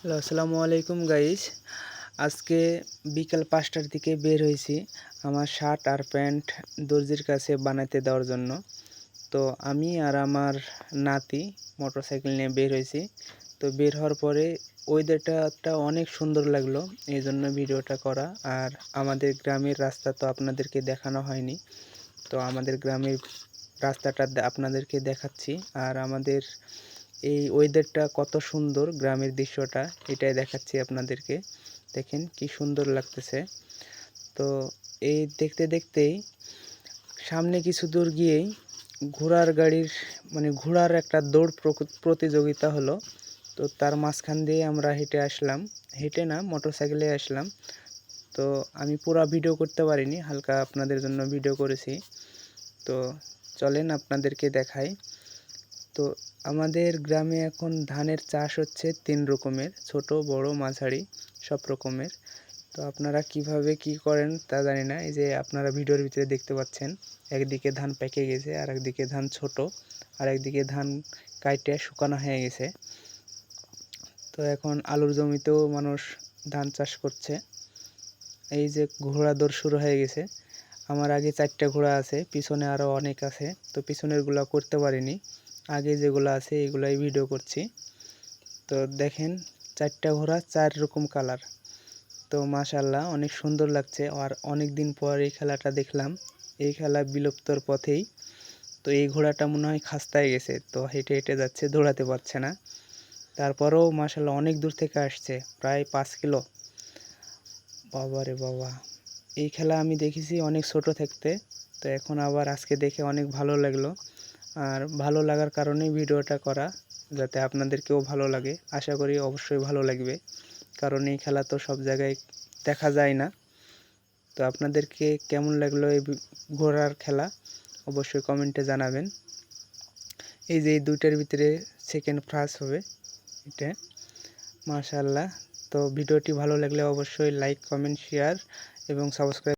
Hello, আসসালামু আলাইকুম guys আজকে বিকাল পাঁচটার দিকে বের হয়েছি আমার শার্ট আর প্যান্ট দর্জির কাছে বানাতে দেওয়ার জন্য। তো আমি আর আমার নাতি মোটরসাইকেল নিয়ে বের হয়েছি। তো বের হওয়ার পরে ওয়েদারটা অনেক সুন্দর লাগল, এই জন্য ভিডিওটা করা। আর আমাদের গ্রামের রাস্তা তো আপনাদেরকে দেখানো হয়নি। তো আমাদের গ্রামের রাস্তাটা আপনাদেরকে দেখাচ্ছি। আর আমাদের এই ওয়েদারটা কত সুন্দর গ্রামের দৃশ্যটা, এটাই দেখাচ্ছি আপনাদেরকে। দেখেন কি সুন্দর লাগতেছে। তো এই দেখতে দেখতেই সামনে কিছু দূর গিয়েই ঘোড়ার গাড়ির মানে ঘোড়ার একটা দৌড় প্রতিযোগিতা হলো। তো তার মাঝখান দিয়ে আমরা হেঁটে আসলাম। হেঁটে না মোটর সাইকেলে আসলাম। তো আমি পুরো ভিডিও করতে পারিনি, হালকা আপনাদের জন্য ভিডিও করেছি। তো চলেন আপনাদেরকে দেখাই। তো আমাদের গ্রামে এখন ধানের চাষ হচ্ছে তিন রকমের, ছোট, বড়, মাঝারি, সব রকমের। তো আপনারা কীভাবে কি করেন তা জানি না, এই যে আপনারা ভিডিওর ভিতরে দেখতে পাচ্ছেন, একদিকে ধান পেকে গেছে আর একদিকে ধান ছোট আর একদিকে ধান কাইটে শুকানো হয়ে গেছে। তো এখন আলুর জমিতেও মানুষ ধান চাষ করছে। এই যে ঘোড়া দৌড় শুরু হয়ে গেছে। আমার আগে চারটা ঘোড়া আছে, পিছনে আরও অনেক আছে, তো পিছনেরগুলো করতে পারিনি। আগে যেগুলো আছে এগুলাই ভিডিও করছি। তো দেখেন চারটা ঘোড়া, চার রকম কালার তো মাশাল্লাহ অনেক সুন্দর লাগছে আর অনেক দিন পর এই খেলাটা দেখলাম। এই খেলা বিলুপ্তর পথেই। তো এই ঘোড়াটা মনে হয় খাস্তায় গেছে, তো হেঁটে হেঁটে যাচ্ছে, দৌড়াতে পারছে না। তারপরেও মাশাল্লাহ অনেক দূর থেকে আসছে, প্রায় পাঁচ কিলো। বাবা রে বাবা। এই খেলা আমি দেখেছি অনেক ছোট থাকতে, তো এখন আবার আজকে দেখে অনেক ভালো লাগল। আর ভালো লাগার কারণেই ভিডিওটা করা, যাতে আপনাদেরকেও ভালো লাগে। আশা করি অবশ্যই ভালো লাগবে, কারণ এই খেলা তো সব জায়গায় দেখা যায় না। তো আপনাদেরকে কেমন লাগল এই ঘোড়ার খেলা, অবশ্যই কমেন্টে জানাবেন। এই যে এই দুইটার ভিতরে সেকেন্ড ফার্স্ট হবে, এটা। মাশাল্লাহ তো ভিডিওটি ভালো লাগলে অবশ্যই লাইক কমেন্ট শেয়ার এবং সাবস্ক্রাইব